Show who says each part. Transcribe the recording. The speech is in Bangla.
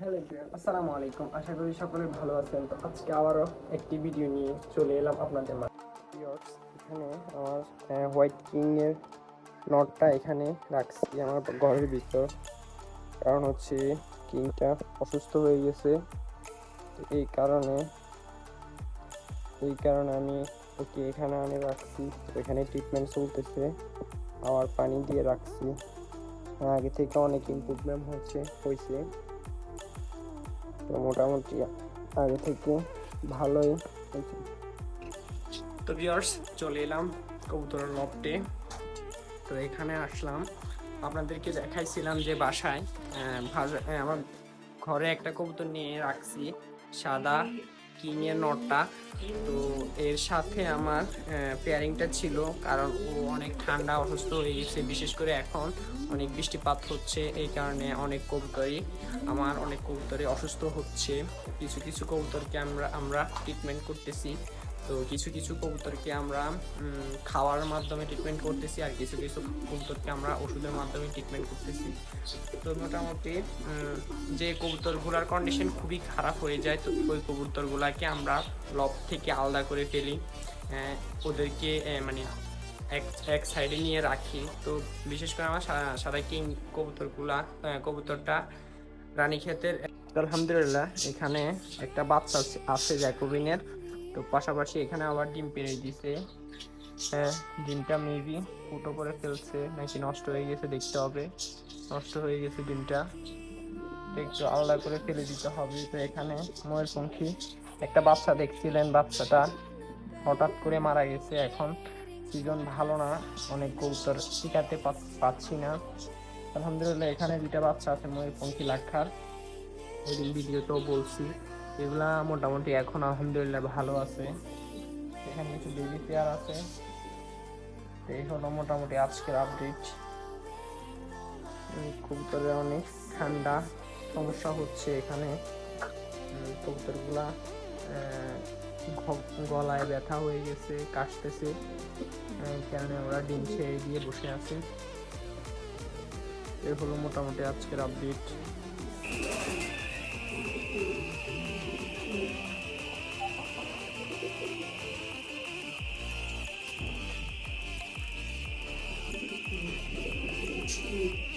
Speaker 1: হ্যালো আশা করি সকলে ভালো আছেন। তো আজকে আবারও একটি ভিডিও নিয়ে চলে এলাম আপনাদের মাঝে। এখানে আমার হোয়াইট কিং এর নটটা এখানে রাখছি আমার ঘরের ভিতর। কারণ হচ্ছে কিংটা অসুস্থ হয়ে গেছে। এই কারণে এই কারণে আমি ওকে এখানে আনে রাখছি। এখানে ট্রিটমেন্ট চলতেছে। আবার পানি দিয়ে রাখছি। আগে থেকে অনেক ইমপ্রুভমেন্ট হচ্ছে হয়েছে। তো মোটামুটি আগে থেকে ভালোই তো ভিউয়ার্স চলে এলাম কবুতরের লফটে। তো এখানে আসলাম। আপনাদেরকে দেখাইছিলাম যে বাসায় আমার ঘরে একটা কবুতর নিয়ে রাখছি, সাদা কিংয়ের নটা। তো এর সাথে আমার পেয়ারিংটা ছিল, কারণ ও অনেক ঠান্ডা, অসুস্থ হয়ে গেছে, বিশেষ করে এখন। অনেক বৃষ্টিপাত হচ্ছে, এই কারণে অনেক কবুতরই, আমার অনেক কবুতরই অসুস্থ হচ্ছে। কিছু কিছু কবুতরকে আমরা আমরা ট্রিটমেন্ট করতেছি। তো কিছু কিছু কবুতরকে আমরা খাওয়ার মাধ্যমে ট্রিটমেন্ট করতেছি আর কিছু কিছু কবুতরকে আমরা ওষুধের মাধ্যমে ট্রিটমেন্ট করতেছি। তো মোটামুটি যে কবুতরগুলার কন্ডিশন খুবই খারাপ হয়ে যায়, তো ওই কবুতরগুলাকে আমরা লব থেকে আলাদা করে ফেলি। ওদেরকে মানে এক এক সাইডে নিয়ে রাখি। তো বিশেষ করে আমার সাদা কিং কবুতরগুলা কবুতরটা রানী ক্ষেতের আলহামদুলিল্লাহ, এখানে একটা বাচ্চা আছে জ্যাকোবিনের। তো পাশাপাশি এখানে আবার ডিম পেরে দিছে। হ্যাঁ ডিমটা মেবি ফুটো করে ফেলছে, নাকি নষ্ট হয়ে গেছে দেখতে হবে। নষ্ট হয়ে গেছে ডিমটা। একটু আলাদা করে ফেলে দিতে হবে। তো এখানে ময়ূরপঙ্খী, একটা বাচ্চা দেখছিলেন বাচ্চাটা। হঠাৎ করে মারা গেছে। এখন সিজন ভালো না, অনেক কবুতর শিখাতে পাচ্ছি না। আলহামদুলিল্লাহ, এখানে দুইটা বাচ্চা আছে ময়ূরপঙ্খী লাক্ষার। ওই দিন ভিডিওতেও বলছি। এগুলা মোটামুটি এখন আলহামদুলিল্লাহ ভালো আছে। এখানে কিছু বেবি পেয়ার আছে। তো এই হলো মোটামুটি আজকের আপডেট কবুতরের অনেক ঠান্ডা সমস্যা হচ্ছে এখানে। কবুতরগুলা গলায় ব্যথা হয়ে গেছে, কাশতেছে। কারণে ওরা ডিম ছেড়ে দিয়ে বসে আছে। এই হলো মোটামুটি আজকের আপডেট Thank you.